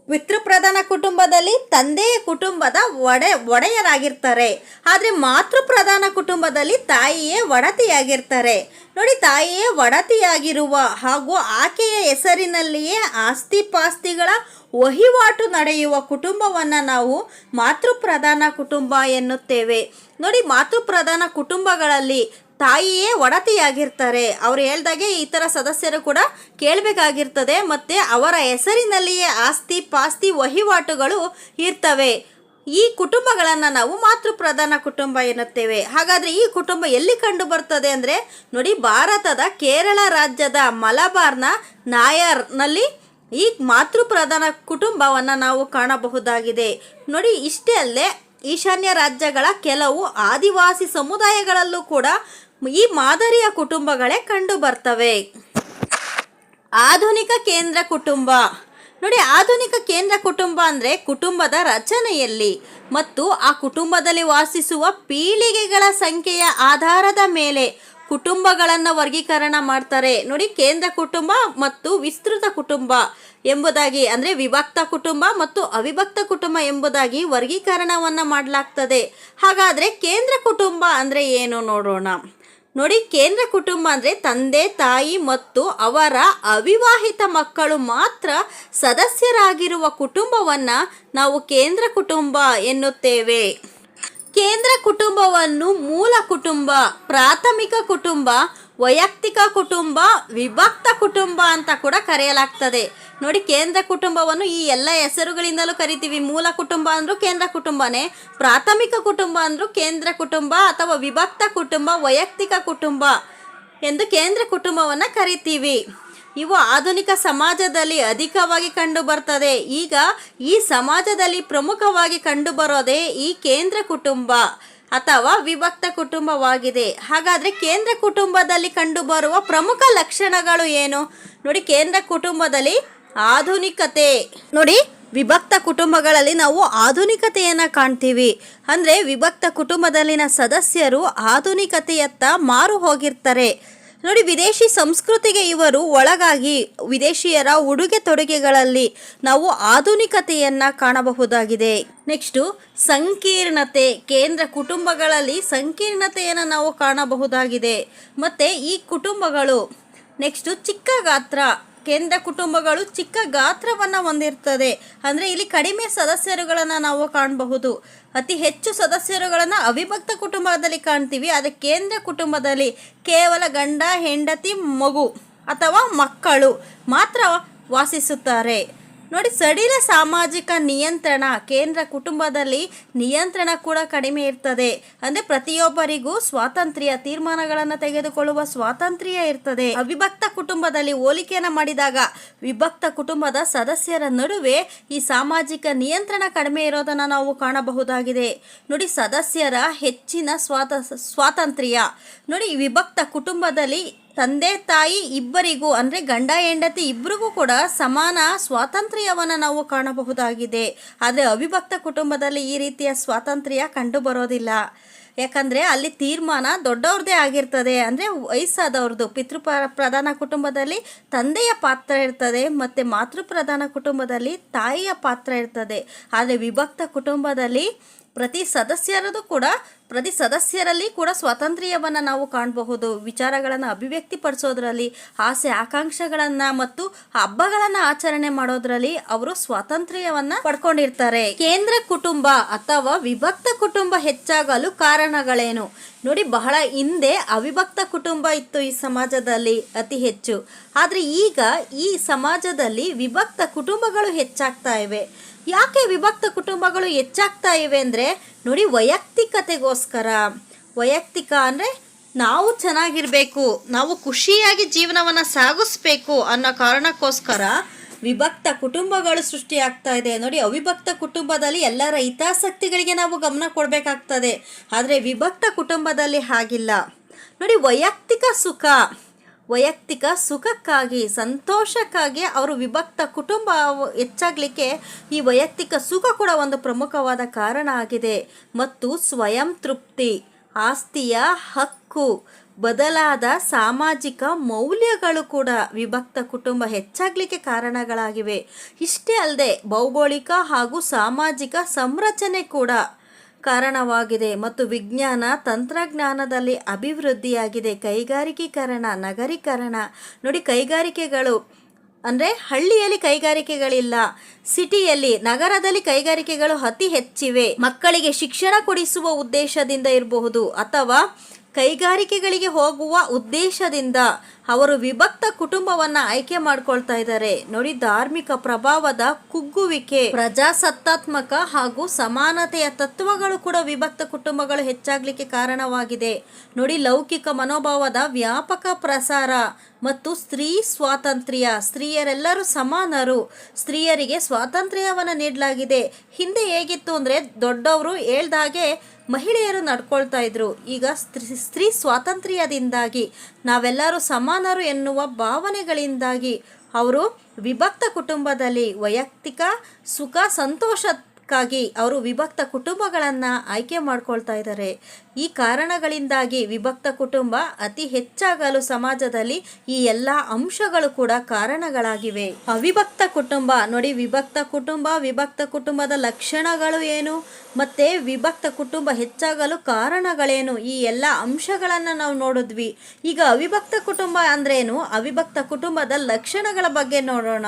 ಪಿತೃಪ್ರಧಾನ ಕುಟುಂಬದಲ್ಲಿ ತಂದೆಯ ಕುಟುಂಬದ ಒಡೆ, ಒಡೆಯರಾಗಿರ್ತಾರೆ. ಆದರೆ ಮಾತೃಪ್ರಧಾನ ಕುಟುಂಬದಲ್ಲಿ ತಾಯಿಯೇ ಒಡತಿಯಾಗಿರ್ತಾರೆ. ನೋಡಿ, ತಾಯಿಯೇ ಒಡತಿಯಾಗಿರುವ ಹಾಗೂ ಆಕೆಯ ಹೆಸರಿನಲ್ಲಿಯೇ ಆಸ್ತಿ ಪಾಸ್ತಿಗಳ ವಹಿವಾಟು ನಡೆಯುವ ಕುಟುಂಬವನ್ನು ನಾವು ಮಾತೃಪ್ರಧಾನ ಕುಟುಂಬ ಎನ್ನುತ್ತೇವೆ. ನೋಡಿ, ಮಾತೃಪ್ರಧಾನ ಕುಟುಂಬಗಳಲ್ಲಿ ತಾಯಿಯೇ ಒಡತಿಯಾಗಿರ್ತಾರೆ. ಅವ್ರು ಹೇಳ್ದಾಗೆ ಈ ಥರ ಸದಸ್ಯರು ಕೂಡ ಕೇಳಬೇಕಾಗಿರ್ತದೆ ಮತ್ತು ಅವರ ಹೆಸರಿನಲ್ಲಿಯೇ ಆಸ್ತಿ ಪಾಸ್ತಿ ವಹಿವಾಟುಗಳು ಇರ್ತವೆ. ಈ ಕುಟುಂಬಗಳನ್ನು ನಾವು ಮಾತೃ ಪ್ರಧಾನ ಕುಟುಂಬ ಎನ್ನುತ್ತೇವೆ. ಹಾಗಾದರೆ ಈ ಕುಟುಂಬ ಎಲ್ಲಿ ಕಂಡು ಬರ್ತದೆ ಅಂದರೆ ನೋಡಿ ಭಾರತದ ಕೇರಳ ರಾಜ್ಯದ ಮಲಬಾರ್ನ ನಾಯರ್ನಲ್ಲಿ ಈ ಮಾತೃ ಪ್ರಧಾನ ಕುಟುಂಬವನ್ನು ನಾವು ಕಾಣಬಹುದಾಗಿದೆ. ನೋಡಿ ಇಷ್ಟೇ ಅಲ್ಲದೆ ಈಶಾನ್ಯ ರಾಜ್ಯಗಳ ಕೆಲವು ಆದಿವಾಸಿ ಸಮುದಾಯಗಳಲ್ಲೂ ಕೂಡ ಈ ಮಾದರಿಯ ಕುಟುಂಬಗಳೇ ಕಂಡು ಬರ್ತವೆ. ಆಧುನಿಕ ಕೇಂದ್ರ ಕುಟುಂಬ. ನೋಡಿ, ಆಧುನಿಕ ಕೇಂದ್ರ ಕುಟುಂಬ ಅಂದರೆ ಕುಟುಂಬದ ರಚನೆಯಲ್ಲಿ ಮತ್ತು ಆ ಕುಟುಂಬದಲ್ಲಿ ವಾಸಿಸುವ ಪೀಳಿಗೆಗಳ ಸಂಖ್ಯೆಯ ಆಧಾರದ ಮೇಲೆ ಕುಟುಂಬಗಳನ್ನು ವರ್ಗೀಕರಣ ಮಾಡ್ತಾರೆ. ನೋಡಿ, ಕೇಂದ್ರ ಕುಟುಂಬ ಮತ್ತು ವಿಸ್ತೃತ ಕುಟುಂಬ ಎಂಬುದಾಗಿ ಅಂದರೆ ವಿಭಕ್ತ ಕುಟುಂಬ ಮತ್ತು ಅವಿಭಕ್ತ ಕುಟುಂಬ ಎಂಬುದಾಗಿ ವರ್ಗೀಕರಣವನ್ನು ಮಾಡಲಾಗ್ತದೆ. ಹಾಗಾದರೆ ಕೇಂದ್ರ ಕುಟುಂಬ ಅಂದರೆ ಏನು ನೋಡೋಣ. ನೋಡಿ, ಕೇಂದ್ರ ಕುಟುಂಬ ಅಂದರೆ ತಂದೆ, ತಾಯಿ ಮತ್ತು ಅವರ ಅವಿವಾಹಿತ ಮಕ್ಕಳು ಮಾತ್ರ ಸದಸ್ಯರಾಗಿರುವ ಕುಟುಂಬವನ್ನು ನಾವು ಕೇಂದ್ರ ಕುಟುಂಬ ಎನ್ನುತ್ತೇವೆ. ಕೇಂದ್ರ ಕುಟುಂಬವನ್ನು ಮೂಲ ಕುಟುಂಬ, ಪ್ರಾಥಮಿಕ ಕುಟುಂಬ ವೈಯಕ್ತಿಕ ಕುಟುಂಬ, ವಿಭಕ್ತ ಕುಟುಂಬ ಅಂತ ಕೂಡ ಕರೆಯಲಾಗ್ತದೆ. ನೋಡಿ, ಕೇಂದ್ರ ಕುಟುಂಬವನ್ನು ಈ ಎಲ್ಲ ಹೆಸರುಗಳಿಂದಲೂ ಕರಿತೀವಿ. ಮೂಲ ಕುಟುಂಬ ಅಂದರೂ ಕೇಂದ್ರ ಕುಟುಂಬನೇ, ಪ್ರಾಥಮಿಕ ಕುಟುಂಬ ಅಂದರೂ ಕೇಂದ್ರ ಕುಟುಂಬ ಅಥವಾ ವಿಭಕ್ತ ಕುಟುಂಬ, ವೈಯಕ್ತಿಕ ಕುಟುಂಬ ಎಂದು ಕೇಂದ್ರ ಕುಟುಂಬವನ್ನು ಕರಿತೀವಿ. ಇವು ಆಧುನಿಕ ಸಮಾಜದಲ್ಲಿ ಅಧಿಕವಾಗಿ ಕಂಡು ಬರ್ತದೆ ಈಗ ಈ ಸಮಾಜದಲ್ಲಿ ಪ್ರಮುಖವಾಗಿ ಕಂಡುಬರೋದೇ ಈ ಕೇಂದ್ರ ಕುಟುಂಬ. ಅಥವಾ ವಿಭಕ್ತ ಕುಟುಂಬವಾಗಿದೆ. ಹಾಗಾದರೆ ಕೇಂದ್ರ ಕುಟುಂಬದಲ್ಲಿ ಕಂಡುಬರುವ ಪ್ರಮುಖ ಲಕ್ಷಣಗಳು ಏನು? ನೋಡಿ, ಕೇಂದ್ರ ಕುಟುಂಬದಲ್ಲಿ ಆಧುನಿಕತೆ. ನೋಡಿ, ವಿಭಕ್ತ ಕುಟುಂಬಗಳಲ್ಲಿ ನಾವು ಆಧುನಿಕತೆಯನ್ನು ಕಾಣ್ತೀವಿ. ಅಂದರೆ ವಿಭಕ್ತ ಕುಟುಂಬದಲ್ಲಿನ ಸದಸ್ಯರು ಆಧುನಿಕತೆಯತ್ತ ಮಾರು ಹೋಗಿರ್ತಾರೆ. ನೋಡಿ, ವಿದೇಶಿ ಸಂಸ್ಕೃತಿಗೆ ಇವರು ಒಳಗಾಗಿ ವಿದೇಶಿಯರ ಉಡುಗೆ ತೊಡುಗೆಗಳಲ್ಲಿ ನಾವು ಆಧುನಿಕತೆಯನ್ನು ಕಾಣಬಹುದಾಗಿದೆ. ನೆಕ್ಸ್ಟು, ಸಂಕೀರ್ಣತೆ. ಕೇಂದ್ರ ಕುಟುಂಬಗಳಲ್ಲಿ ಸಂಕೀರ್ಣತೆಯನ್ನು ನಾವು ಕಾಣಬಹುದಾಗಿದೆ. ಮತ್ತು ಈ ಕುಟುಂಬಗಳು, ನೆಕ್ಸ್ಟು ಚಿಕ್ಕ ಗಾತ್ರ. ಕೇಂದ್ರ ಕುಟುಂಬಗಳು ಚಿಕ್ಕ ಗಾತ್ರವನ್ನು ಹೊಂದಿರ್ತದೆ. ಅಂದರೆ ಇಲ್ಲಿ ಕಡಿಮೆ ಸದಸ್ಯರುಗಳನ್ನು ನಾವು ಕಾಣಬಹುದು. ಅತಿ ಹೆಚ್ಚು ಸದಸ್ಯರುಗಳನ್ನು ಅವಿಭಕ್ತ ಕುಟುಂಬದಲ್ಲಿ ಕಾಣ್ತೀವಿ. ಆದರೆ ಕೇಂದ್ರ ಕುಟುಂಬದಲ್ಲಿ ಕೇವಲ ಗಂಡ, ಹೆಂಡತಿ, ಮಗು ಅಥವಾ ಮಕ್ಕಳು ಮಾತ್ರ ವಾಸಿಸುತ್ತಾರೆ. ನೋಡಿ, ಸಡಿಲ ಸಾಮಾಜಿಕ ನಿಯಂತ್ರಣ, ಕೇಂದ್ರ ಕುಟುಂಬದಲ್ಲಿ ನಿಯಂತ್ರಣ ಕೂಡ ಕಡಿಮೆ ಇರ್ತದೆ. ಅಂದರೆ ಪ್ರತಿಯೊಬ್ಬರಿಗೂ ಸ್ವಾತಂತ್ರ್ಯ ತೀರ್ಮಾನಗಳನ್ನು ತೆಗೆದುಕೊಳ್ಳುವ ಸ್ವಾತಂತ್ರ್ಯ ಇರ್ತದೆ. ಅವಿಭಕ್ತ ಕುಟುಂಬದಲ್ಲಿ ಹೋಲಿಕೆಯನ್ನು ಮಾಡಿದಾಗ ವಿಭಕ್ತ ಕುಟುಂಬದ ಸದಸ್ಯರ ನಡುವೆ ಈ ಸಾಮಾಜಿಕ ನಿಯಂತ್ರಣ ಕಡಿಮೆ ಇರೋದನ್ನು ನಾವು ಕಾಣಬಹುದಾಗಿದೆ. ನೋಡಿ, ಸದಸ್ಯರ ಹೆಚ್ಚಿನ ಸ್ವಾತ, ಸ್ವಾತಂತ್ರ್ಯ. ನೋಡಿ, ವಿಭಕ್ತ ಕುಟುಂಬದಲ್ಲಿ ತಂದೆ ತಾಯಿ ಇಬ್ಬರಿಗೂ, ಅಂದರೆ ಗಂಡ, ಹೆಂಡತಿ ಇಬ್ಬರಿಗೂ ಕೂಡ ಸಮಾನ ಸ್ವಾತಂತ್ರ್ಯವನ್ನು ನಾವು ಕಾಣಬಹುದಾಗಿದೆ. ಆದರೆ ಅವಿಭಕ್ತ ಕುಟುಂಬದಲ್ಲಿ ಈ ರೀತಿಯ ಸ್ವಾತಂತ್ರ್ಯ ಕಂಡು ಬರೋದಿಲ್ಲ ಯಾಕಂದರೆ ಅಲ್ಲಿ ತೀರ್ಮಾನ ದೊಡ್ಡವ್ರದ್ದೇ ಆಗಿರ್ತದೆ. ಅಂದರೆ ವಯಸ್ಸಾದವ್ರದ್ದು, ಪಿತೃ ಪ್ರಧಾನ ಕುಟುಂಬದಲ್ಲಿ ತಂದೆಯ ಪಾತ್ರ ಇರ್ತದೆ, ಮತ್ತು ಮಾತೃ ಪ್ರಧಾನ ಕುಟುಂಬದಲ್ಲಿ ತಾಯಿಯ ಪಾತ್ರ ಇರ್ತದೆ. ಆದರೆ ವಿಭಕ್ತ ಕುಟುಂಬದಲ್ಲಿ ಪ್ರತಿ ಸದಸ್ಯರದು ಕೂಡ, ಪ್ರತಿ ಸದಸ್ಯರಲ್ಲಿ ಕೂಡ ಸ್ವಾತಂತ್ರ್ಯವನ್ನು ನಾವು ಕಾಣಬಹುದು. ವಿಚಾರಗಳನ್ನು ಅಭಿವ್ಯಕ್ತಿಪಡಿಸೋದ್ರಲ್ಲಿ, ಆಸೆ ಆಕಾಂಕ್ಷೆಗಳನ್ನು ಮತ್ತು ಹಬ್ಬಗಳನ್ನು ಆಚರಣೆ ಮಾಡೋದ್ರಲ್ಲಿ ಅವರು ಸ್ವಾತಂತ್ರ್ಯವನ್ನು ಪಡ್ಕೊಂಡಿರ್ತಾರೆ. ಕೇಂದ್ರ ಕುಟುಂಬ ಅಥವಾ ವಿಭಕ್ತ ಕುಟುಂಬ ಹೆಚ್ಚಾಗಲು ಕಾರಣಗಳೇನು? ನೋಡಿ, ಬಹಳ ಹಿಂದೆ ಅವಿಭಕ್ತ ಕುಟುಂಬ ಇತ್ತು ಈ ಸಮಾಜದಲ್ಲಿ ಅತಿ ಹೆಚ್ಚು. ಆದರೆ ಈಗ ಈ ಸಮಾಜದಲ್ಲಿ ವಿಭಕ್ತ ಕುಟುಂಬಗಳು ಹೆಚ್ಚಾಗ್ತಾ ಇವೆ. ಯಾಕೆ ವಿಭಕ್ತ ಕುಟುಂಬಗಳು ಹೆಚ್ಚಾಗ್ತಾ ಇವೆ ಅಂದರೆ ನೋಡಿ ವೈಯಕ್ತಿಕತೆಗೋಸ್ಕರ. ವೈಯಕ್ತಿಕ ಅಂದರೆ ನಾವು ಚೆನ್ನಾಗಿರಬೇಕು, ನಾವು ಖುಷಿಯಾಗಿ ಜೀವನವನ್ನು ಸಾಗಿಸ್ಬೇಕು ಅನ್ನೋ ಕಾರಣಕ್ಕೋಸ್ಕರ ವಿಭಕ್ತ ಕುಟುಂಬಗಳು ಸೃಷ್ಟಿಯಾಗ್ತಾ ಇದೆ. ನೋಡಿ ಅವಿಭಕ್ತ ಕುಟುಂಬದಲ್ಲಿ ಎಲ್ಲರ ಹಿತಾಸಕ್ತಿಗಳಿಗೆ ನಾವು ಗಮನ ಕೊಡಬೇಕಾಗ್ತದೆ. ಆದರೆ ವಿಭಕ್ತ ಕುಟುಂಬದಲ್ಲಿ ಹಾಗಿಲ್ಲ. ನೋಡಿ ವೈಯಕ್ತಿಕ ಸುಖ. ವೈಯಕ್ತಿಕ ಸುಖಕ್ಕಾಗಿ, ಸಂತೋಷಕ್ಕಾಗಿ ಅವರು ವಿಭಕ್ತ ಕುಟುಂಬ ಹೆಚ್ಚಾಗಲಿಕ್ಕೆ ಈ ವೈಯಕ್ತಿಕ ಸುಖ ಕೂಡ ಒಂದು ಪ್ರಮುಖವಾದ ಕಾರಣ ಆಗಿದೆ. ಮತ್ತು ಸ್ವಯಂ ತೃಪ್ತಿ, ಆಸ್ತಿಯ ಹಕ್ಕು, ಬದಲಾದ ಸಾಮಾಜಿಕ ಮೌಲ್ಯಗಳು ಕೂಡ ವಿಭಕ್ತ ಕುಟುಂಬ ಹೆಚ್ಚಾಗಲಿಕ್ಕೆ ಕಾರಣಗಳಾಗಿವೆ. ಇಷ್ಟೇ ಅಲ್ಲದೆ, ಭೌಗೋಳಿಕ ಹಾಗೂ ಸಾಮಾಜಿಕ ಸಂರಚನೆ ಕೂಡ ಕಾರಣವಾಗಿದೆ ಮತ್ತು ವಿಜ್ಞಾನ ತಂತ್ರಜ್ಞಾನದಲ್ಲಿ ಅಭಿವೃದ್ಧಿಯಾಗಿದೆ. ಕೈಗಾರಿಕೀಕರಣ, ನಗರೀಕರಣ. ನೋಡಿ, ಕೈಗಾರಿಕೆಗಳು ಅಂದರೆ ಹಳ್ಳಿಯಲ್ಲಿ ಕೈಗಾರಿಕೆಗಳಿಲ್ಲ. ಸಿಟಿಯಲ್ಲಿ, ನಗರದಲ್ಲಿ ಕೈಗಾರಿಕೆಗಳು ಅತಿ ಹೆಚ್ಚಿವೆ. ಮಕ್ಕಳಿಗೆ ಶಿಕ್ಷಣ ಕೊಡಿಸುವ ಉದ್ದೇಶದಿಂದ ಇರಬಹುದು ಅಥವಾ ಕೈಗಾರಿಕೆಗಳಿಗೆ ಹೋಗುವ ಉದ್ದೇಶದಿಂದ. ಅವರು ವಿಭಕ್ತ ಕುಟುಂಬವನ್ನ ಆಯ್ಕೆ ಮಾಡ್ಕೊಳ್ತಾ ಇದ್ದಾರೆ. ನೋಡಿ, ಧಾರ್ಮಿಕ ಪ್ರಭಾವದ ಕುಗ್ಗುವಿಕೆ, ಪ್ರಜಾಸತ್ತಾತ್ಮಕ ಹಾಗೂ ಸಮಾನತೆಯ ತತ್ವಗಳು ಕೂಡ ವಿಭಕ್ತ ಕುಟುಂಬಗಳು ಹೆಚ್ಚಾಗ್ಲಿಕ್ಕೆ ಕಾರಣವಾಗಿದೆ. ನೋಡಿ, ಲೌಕಿಕ ಮನೋಭಾವದ ವ್ಯಾಪಕ ಪ್ರಸಾರ ಮತ್ತು ಸ್ತ್ರೀ ಸ್ವಾತಂತ್ರ್ಯ, ಸ್ತ್ರೀಯರೆಲ್ಲರೂ ಸಮಾನರು, ಸ್ತ್ರೀಯರಿಗೆ ಸ್ವಾತಂತ್ರ್ಯವನ್ನು ನೀಡಲಾಗಿದೆ. ಹಿಂದೆ ಹೇಗಿತ್ತು ಅಂದರೆ, ದೊಡ್ಡವರು ಹೇಳ್ದಾಗೆ ಮಹಿಳೆಯರು ನಡ್ಕೊಳ್ತಾ ಇದ್ರು. ಈಗ ಸ್ತ್ರೀ ಸ್ತ್ರೀ ಸ್ವಾತಂತ್ರ್ಯದಿಂದಾಗಿ ನಾವೆಲ್ಲರೂ ಸಮಾನರು ಎನ್ನುವ ಭಾವನೆಗಳಿಂದಾಗಿ ಅವರು ವಿಭಕ್ತ ಕುಟುಂಬದಲ್ಲಿ ವೈಯಕ್ತಿಕ ಸುಖ ಸಂತೋಷಕ್ಕಾಗಿ ಅವರು ವಿಭಕ್ತ ಕುಟುಂಬಗಳನ್ನು ಆಯ್ಕೆ ಮಾಡ್ಕೊಳ್ತಾ ಇದ್ದಾರೆ. ಈ ಕಾರಣಗಳಿಂದಾಗಿ ವಿಭಕ್ತ ಕುಟುಂಬ ಅತಿ ಹೆಚ್ಚಾಗಲು ಸಮಾಜದಲ್ಲಿ ಈ ಎಲ್ಲ ಅಂಶಗಳು ಕೂಡ ಕಾರಣಗಳಾಗಿವೆ. ಅವಿಭಕ್ತ ಕುಟುಂಬ, ನೋಡಿ ವಿಭಕ್ತ ಕುಟುಂಬ, ವಿಭಕ್ತ ಕುಟುಂಬದ ಲಕ್ಷಣಗಳು ಏನು? ಮತ್ತೆ ವಿಭಕ್ತ ಕುಟುಂಬ ಹೆಚ್ಚಾಗಲು ಕಾರಣಗಳೇನು? ಈ ಎಲ್ಲ ಅಂಶಗಳನ್ನು ನಾವು ನೋಡಿದ್ವಿ. ಈಗ ಅವಿಭಕ್ತ ಕುಟುಂಬ ಅಂದ್ರೇನು? ಅವಿಭಕ್ತ ಕುಟುಂಬದ ಲಕ್ಷಣಗಳ ಬಗ್ಗೆ ನೋಡೋಣ.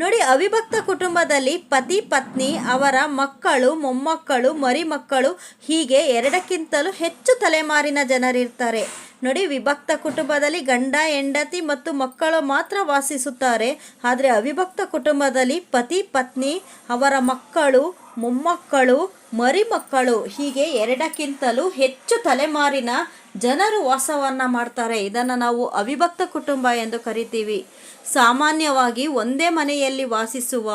ನೋಡಿ ಅವಿಭಕ್ತ ಕುಟುಂಬದಲ್ಲಿ ಪತಿ, ಪತ್ನಿ ಅವರ ಮಕ್ಕಳು, ಮೊಮ್ಮಕ್ಕಳು, ಮರಿಮಕ್ಕಳು ಹೀಗೆ ಎರಡಕ್ಕಿಂತಲೂ ಹೆಚ್ಚು ತಲೆಮಾರಿನ ಜನರಿರ್ತಾರೆ. ನೋಡಿ, ವಿಭಕ್ತ ಕುಟುಂಬದಲ್ಲಿ ಗಂಡ, ಹೆಂಡತಿ ಮತ್ತು ಮಕ್ಕಳು ಮಾತ್ರ ವಾಸಿಸುತ್ತಾರೆ. ಆದರೆ ಅವಿಭಕ್ತ ಕುಟುಂಬದಲ್ಲಿ ಪತಿ, ಪತ್ನಿ, ಅವರ ಮಕ್ಕಳು, ಮೊಮ್ಮಕ್ಕಳು, ಮರಿಮಕ್ಕಳು ಹೀಗೆ ಎರಡಕ್ಕಿಂತಲೂ ಹೆಚ್ಚು ತಲೆಮಾರಿನ ಜನರು ವಾಸವನ್ನು ಮಾಡ್ತಾರೆ. ಇದನ್ನು ನಾವು ಅವಿಭಕ್ತ ಕುಟುಂಬ ಎಂದು ಕರಿತೀವಿ. ಸಾಮಾನ್ಯವಾಗಿ ಒಂದೇ ಮನೆಯಲ್ಲಿ ವಾಸಿಸುವ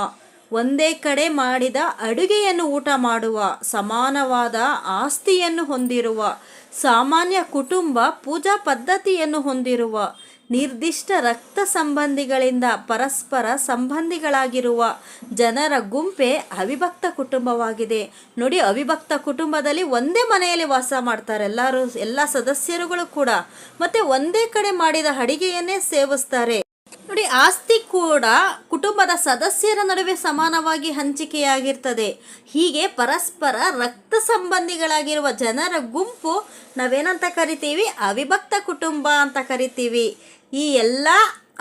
ಒಂದೇ ಕಡೆ ಮಾಡಿದ ಅಡುಗೆಯನ್ನು ಊಟ ಮಾಡುವ, ಸಮಾನವಾದ ಆಸ್ತಿಯನ್ನು ಹೊಂದಿರುವ, ಸಾಮಾನ್ಯ ಕುಟುಂಬ ಪೂಜಾ ಪದ್ಧತಿಯನ್ನು ಹೊಂದಿರುವ, ನಿರ್ದಿಷ್ಟ ರಕ್ತ ಸಂಬಂಧಿಗಳಿಂದ ಪರಸ್ಪರ ಸಂಬಂಧಿಗಳಾಗಿರುವ ಜನರ ಗುಂಪೇ ಅವಿಭಕ್ತ ಕುಟುಂಬವಾಗಿದೆ. ನೋಡಿ, ಅವಿಭಕ್ತ ಕುಟುಂಬದಲ್ಲಿ ಒಂದೇ ಮನೆಯಲ್ಲಿ ವಾಸ ಮಾಡ್ತಾರೆ ಎಲ್ಲರೂ, ಎಲ್ಲ ಸದಸ್ಯರುಗಳು ಕೂಡ. ಮತ್ತು ಒಂದೇ ಕಡೆ ಮಾಡಿದ ಅಡಿಗೆಯನ್ನೇ ಸೇವಿಸ್ತಾರೆ. ನೋಡಿ, ಆಸ್ತಿ ಕೂಡ ಕುಟುಂಬದ ಸದಸ್ಯರ ನಡುವೆ ಸಮಾನವಾಗಿ ಹಂಚಿಕೆಯಾಗಿರ್ತದೆ. ಹೀಗೆ ಪರಸ್ಪರ ರಕ್ತ ಸಂಬಂಧಿಗಳಾಗಿರುವ ಜನರ ಗುಂಪು ನಾವೇನಂತ ಕರಿತೀವಿ? ಅವಿಭಕ್ತ ಕುಟುಂಬ ಅಂತ ಕರಿತೀವಿ. ಈ ಎಲ್ಲ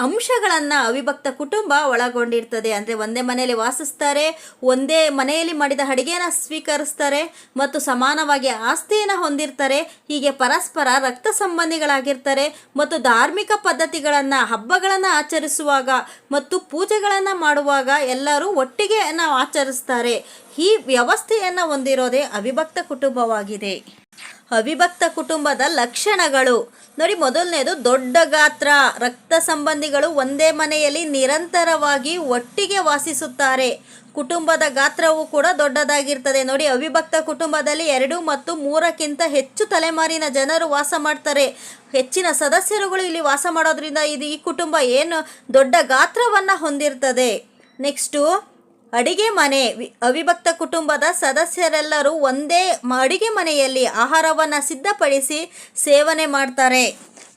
ಅಂಶಗಳನ್ನು ಅವಿಭಕ್ತ ಕುಟುಂಬ ಒಳಗೊಂಡಿರ್ತದೆ. ಅಂದರೆ ಒಂದೇ ಮನೆಯಲ್ಲಿ ವಾಸಿಸ್ತಾರೆ, ಒಂದೇ ಮನೆಯಲ್ಲಿ ಮಾಡಿದ ಅಡಿಗೆನ ಸ್ವೀಕರಿಸ್ತಾರೆ ಮತ್ತು ಸಮಾನವಾಗಿ ಆಸ್ತಿಯನ್ನು ಹೊಂದಿರ್ತಾರೆ. ಹೀಗೆ ಪರಸ್ಪರ ರಕ್ತ ಸಂಬಂಧಿಗಳಾಗಿರ್ತಾರೆ ಮತ್ತು ಧಾರ್ಮಿಕ ಪದ್ಧತಿಗಳನ್ನು, ಹಬ್ಬಗಳನ್ನು ಆಚರಿಸುವಾಗ ಮತ್ತು ಪೂಜೆಗಳನ್ನು ಮಾಡುವಾಗ ಎಲ್ಲರೂ ಒಟ್ಟಿಗೆ ಆಚರಿಸ್ತಾರೆ. ಈ ವ್ಯವಸ್ಥೆಯನ್ನು ಹೊಂದಿರೋದೇ ಅವಿಭಕ್ತ ಕುಟುಂಬವಾಗಿದೆ. ಅವಿಭಕ್ತ ಕುಟುಂಬದ ಲಕ್ಷಣಗಳು. ನೋಡಿ, ಮೊದಲನೇದು ದೊಡ್ಡ ಗಾತ್ರ. ರಕ್ತ ಸಂಬಂಧಿಗಳು ಒಂದೇ ಮನೆಯಲ್ಲಿ ನಿರಂತರವಾಗಿ ಒಟ್ಟಿಗೆ ವಾಸಿಸುತ್ತಾರೆ. ಕುಟುಂಬದ ಗಾತ್ರವು ಕೂಡ ದೊಡ್ಡದಾಗಿರ್ತದೆ. ನೋಡಿ, ಅವಿಭಕ್ತ ಕುಟುಂಬದಲ್ಲಿ ಎರಡು ಮತ್ತು ಮೂರಕ್ಕಿಂತ ಹೆಚ್ಚು ತಲೆಮಾರಿನ ಜನರು ವಾಸ ಮಾಡ್ತಾರೆ. ಹೆಚ್ಚಿನ ಸದಸ್ಯರುಗಳು ಇಲ್ಲಿ ವಾಸ ಮಾಡೋದ್ರಿಂದ ಇದು ಈ ಕುಟುಂಬ ಏನು ದೊಡ್ಡ ಗಾತ್ರವನ್ನು ಹೊಂದಿರ್ತದೆ. ನೆಕ್ಸ್ಟು ಅಡಿಗೆ ಮನೆ ಅವಿಭಕ್ತ ಕುಟುಂಬದ ಸದಸ್ಯರೆಲ್ಲರೂ ಒಂದೇ ಅಡಿಗೆ ಮನೆಯಲ್ಲಿ ಆಹಾರವನ್ನು ಸಿದ್ಧಪಡಿಸಿ ಸೇವನೆ ಮಾಡ್ತಾರೆ.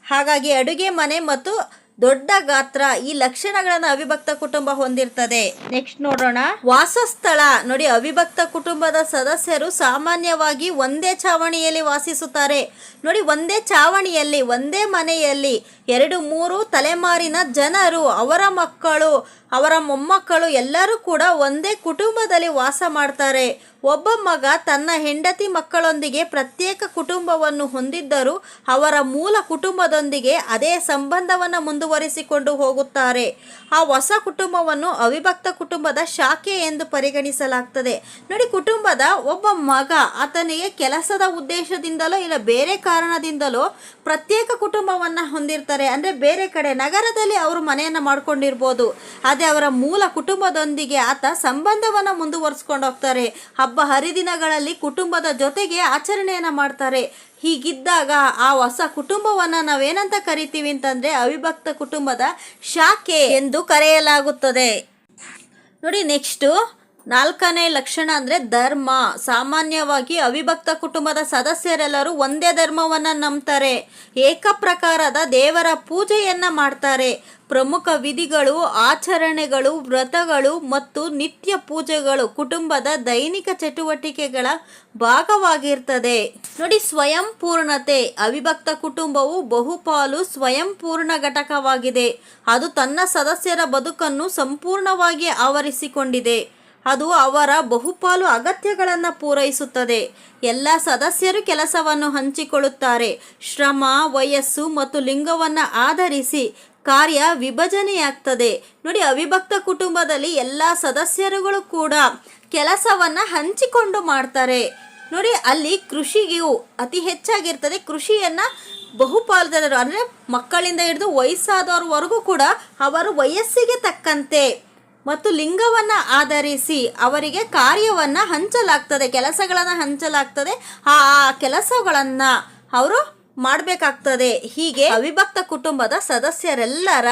ಹಾಗಾಗಿ ಅಡುಗೆ ಮನೆ ಮತ್ತು ದೊಡ್ಡ ಗಾತ್ರ ಈ ಲಕ್ಷಣಗಳನ್ನು ಅವಿಭಕ್ತ ಕುಟುಂಬ ಹೊಂದಿರ್ತದೆ. ನೆಕ್ಸ್ಟ್ ನೋಡೋಣ. ವಾಸಸ್ಥಳ. ನೋಡಿ ಅವಿಭಕ್ತ ಕುಟುಂಬದ ಸದಸ್ಯರು ಸಾಮಾನ್ಯವಾಗಿ ಒಂದೇ ಚಾವಣಿಯಲ್ಲಿ ವಾಸಿಸುತ್ತಾರೆ. ನೋಡಿ ಒಂದೇ ಚಾವಣಿಯಲ್ಲಿ ಒಂದೇ ಮನೆಯಲ್ಲಿ ಎರಡು ಮೂರು ತಲೆಮಾರಿನ ಜನರು ಅವರ ಮಕ್ಕಳು ಅವರ ಮೊಮ್ಮಕ್ಕಳು ಎಲ್ಲರೂ ಕೂಡ ಒಂದೇ ಕುಟುಂಬದಲ್ಲಿ ವಾಸ ಮಾಡ್ತಾರೆ. ಒಬ್ಬ ಮಗ ತನ್ನ ಹೆಂಡತಿ ಮಕ್ಕಳೊಂದಿಗೆ ಪ್ರತ್ಯೇಕ ಕುಟುಂಬವನ್ನು ಹೊಂದಿದ್ದರೂ ಅವರ ಮೂಲ ಕುಟುಂಬದೊಂದಿಗೆ ಅದೇ ಸಂಬಂಧವನ್ನು ಮುಂದುವರಿಸಿಕೊಂಡು ಹೋಗುತ್ತಾರೆ. ಆ ಹೊಸ ಕುಟುಂಬವನ್ನು ಅವಿಭಕ್ತ ಕುಟುಂಬದ ಶಾಖೆ ಎಂದು ಪರಿಗಣಿಸಲಾಗ್ತದೆ. ನೋಡಿ, ಕುಟುಂಬದ ಒಬ್ಬ ಮಗ ಆತನಿಗೆ ಕೆಲಸದ ಉದ್ದೇಶದಿಂದಲೋ ಇಲ್ಲ ಬೇರೆ ಕಾರಣದಿಂದಲೋ ಪ್ರತ್ಯೇಕ ಕುಟುಂಬವನ್ನು ಹೊಂದಿರ್ತಾರೆ. ಅಂದರೆ ಬೇರೆ ಕಡೆ ನಗರದಲ್ಲಿ ಅವರು ಮನೆಯನ್ನು ಮಾಡ್ಕೊಂಡಿರ್ಬೋದು. ಅದೇ ಅವರ ಮೂಲ ಕುಟುಂಬದೊಂದಿಗೆ ಆತ ಸಂಬಂಧವನ್ನು ಮುಂದುವರಿಸ್ಕೊಂಡು ಹೋಗ್ತಾರೆ. ಹಬ್ಬ ಹರಿದಿನಗಳಲ್ಲಿ ಕುಟುಂಬದ ಜೊತೆಗೆ ಆಚರಣೆಯನ್ನು ಮಾಡ್ತಾರೆ. ಹೀಗಿದ್ದಾಗ ಆ ಹೊಸ ಕುಟುಂಬವನ್ನು ನಾವೇನಂತ ಕರಿತೀವಿ ಅಂತಂದರೆ ಅವಿಭಕ್ತ ಕುಟುಂಬದ ಶಾಖೆ ಎಂದು ಕರೆಯಲಾಗುತ್ತದೆ. ನೋಡಿ ನೆಕ್ಸ್ಟು ನಾಲ್ಕನೇ ಲಕ್ಷಣ ಅಂದರೆ ಧರ್ಮ. ಸಾಮಾನ್ಯವಾಗಿ ಅವಿಭಕ್ತ ಕುಟುಂಬದ ಸದಸ್ಯರೆಲ್ಲರೂ ಒಂದೇ ಧರ್ಮವನ್ನು ನಂಬ್ತಾರೆ. ಏಕಪ್ರಕಾರದ ದೇವರ ಪೂಜೆಯನ್ನು ಮಾಡ್ತಾರೆ. ಪ್ರಮುಖ ವಿಧಿಗಳು, ಆಚರಣೆಗಳು, ವ್ರತಗಳು ಮತ್ತು ನಿತ್ಯ ಪೂಜೆಗಳು ಕುಟುಂಬದ ದೈನಿಕ ಚಟುವಟಿಕೆಗಳ ಭಾಗವಾಗಿರ್ತದೆ. ನೋಡಿ, ಸ್ವಯಂ ಪೂರ್ಣತೆ. ಅವಿಭಕ್ತ ಕುಟುಂಬವು ಬಹುಪಾಲು ಸ್ವಯಂ ಪೂರ್ಣ ಘಟಕವಾಗಿದೆ. ಅದು ತನ್ನ ಸದಸ್ಯರ ಬದುಕನ್ನು ಸಂಪೂರ್ಣವಾಗಿ ಆವರಿಸಿಕೊಂಡಿದೆ. ಅದು ಅವರ ಬಹುಪಾಲು ಅಗತ್ಯಗಳನ್ನು ಪೂರೈಸುತ್ತದೆ. ಎಲ್ಲ ಸದಸ್ಯರು ಕೆಲಸವನ್ನು ಹಂಚಿಕೊಳ್ಳುತ್ತಾರೆ. ಶ್ರಮ, ವಯಸ್ಸು ಮತ್ತು ಲಿಂಗವನ್ನು ಆಧರಿಸಿ ಕಾರ್ಯ ವಿಭಜನೆಯಾಗ್ತದೆ. ನೋಡಿ, ಅವಿಭಕ್ತ ಕುಟುಂಬದಲ್ಲಿ ಎಲ್ಲ ಸದಸ್ಯರುಗಳು ಕೂಡ ಕೆಲಸವನ್ನು ಹಂಚಿಕೊಂಡು ಮಾಡ್ತಾರೆ. ನೋಡಿ, ಅಲ್ಲಿ ಕೃಷಿಗೂ ಅತಿ ಹೆಚ್ಚಾಗಿರ್ತದೆ. ಕೃಷಿಯನ್ನು ಬಹುಪಾಲು ಜನರು, ಅಂದರೆ ಮಕ್ಕಳಿಂದ ಹಿಡಿದು ವಯಸ್ಸಾದವ್ರವರೆಗೂ ಕೂಡ ಅವರು ವಯಸ್ಸಿಗೆ ತಕ್ಕಂತೆ. ಮತ್ತು ಲಿಂಗವನ್ನು ಆಧರಿಸಿ ಅವರಿಗೆ ಕಾರ್ಯವನ್ನು ಹಂಚಲಾಗ್ತದೆ, ಕೆಲಸಗಳನ್ನು ಹಂಚಲಾಗ್ತದೆ. ಆ ಕೆಲಸಗಳನ್ನು ಅವರು ಮಾಡಬೇಕಾಗ್ತದೆ. ಹೀಗೆ ಅವಿಭಕ್ತ ಕುಟುಂಬದ ಸದಸ್ಯರೆಲ್ಲರ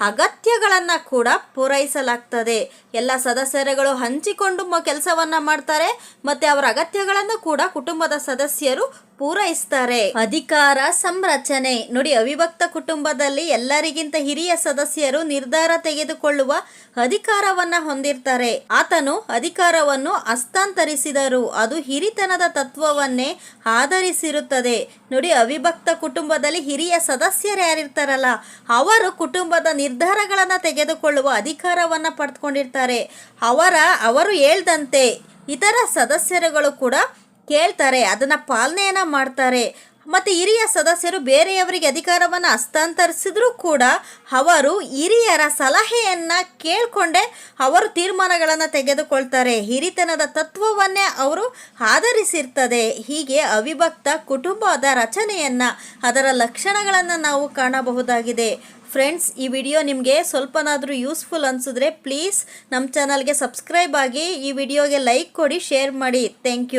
ಅಗತ್ಯಗಳನ್ನು ಕೂಡ ಪೂರೈಸಲಾಗ್ತದೆ. ಎಲ್ಲ ಸದಸ್ಯರುಗಳು ಹಂಚಿಕೊಂಡು ಕೆಲಸವನ್ನು ಮಾಡ್ತಾರೆ, ಮತ್ತು ಅವರ ಅಗತ್ಯಗಳನ್ನು ಕೂಡ ಕುಟುಂಬದ ಸದಸ್ಯರು ಪೂರೈಸ್ತಾರೆ. ಅಧಿಕಾರ ಸಂರಚನೆ. ನೋಡಿ ಅವಿಭಕ್ತ ಕುಟುಂಬದಲ್ಲಿ ಎಲ್ಲರಿಗಿಂತ ಹಿರಿಯ ಸದಸ್ಯರು ನಿರ್ಧಾರ ತೆಗೆದುಕೊಳ್ಳುವ ಅಧಿಕಾರವನ್ನ ಹೊಂದಿರ್ತಾರೆ. ಆತನು ಅಧಿಕಾರವನ್ನು ಹಸ್ತಾಂತರಿಸಿದರು. ಅದು ಹಿರಿತನದ ತತ್ವವನ್ನೇ ಆಧರಿಸಿರುತ್ತದೆ. ನೋಡಿ ಅವಿಭಕ್ತ ಕುಟುಂಬದಲ್ಲಿ ಹಿರಿಯ ಸದಸ್ಯರು ಯಾರಿರ್ತಾರಲ್ಲ, ಅವರು ಕುಟುಂಬದ ನಿರ್ಧಾರಗಳನ್ನು ತೆಗೆದುಕೊಳ್ಳುವ ಅಧಿಕಾರವನ್ನು ಪಡೆದುಕೊಂಡಿರ್ತಾರೆ ಅವರ, ಅವರು ಹೇಳ್ದಂತೆ ಇತರ ಸದಸ್ಯರುಗಳು ಕೂಡ ಕೇಳ್ತಾರೆ, ಅದನ್ನು ಪಾಲನೆಯನ್ನು ಮಾಡ್ತಾರೆ. ಮತ್ತು ಹಿರಿಯ ಸದಸ್ಯರು ಬೇರೆಯವರಿಗೆ ಅಧಿಕಾರವನ್ನು ಹಸ್ತಾಂತರಿಸಿದ್ರೂ ಕೂಡ ಅವರು ಹಿರಿಯರ ಸಲಹೆಯನ್ನು ಕೇಳಿಕೊಂಡೇ ಅವರು ತೀರ್ಮಾನಗಳನ್ನು ತೆಗೆದುಕೊಳ್ತಾರೆ. ಹಿರಿತನದ ತತ್ವವನ್ನೇ ಅವರು ಆಧರಿಸಿರ್ತದೆ. ಹೀಗೆ ಅವಿಭಕ್ತ ಕುಟುಂಬದ ರಚನೆಯನ್ನು, ಅದರ ಲಕ್ಷಣಗಳನ್ನು ನಾವು ಕಾಣಬಹುದಾಗಿದೆ. ಫ್ರೆಂಡ್ಸ್, ಈ ವಿಡಿಯೋ ನಿಮಗೆ ಸ್ವಲ್ಪನಾದರೂ ಯೂಸ್ಫುಲ್ ಅನಿಸಿದ್ರೆ ಪ್ಲೀಸ್ ನಮ್ಮ ಚಾನಲ್ಗೆ ಸಬ್ಸ್ಕ್ರೈಬ್ ಆಗಿ ಈ ವಿಡಿಯೋಗೆ ಲೈಕ್ ಕೊಡಿ, ಶೇರ್ ಮಾಡಿ. Thank you.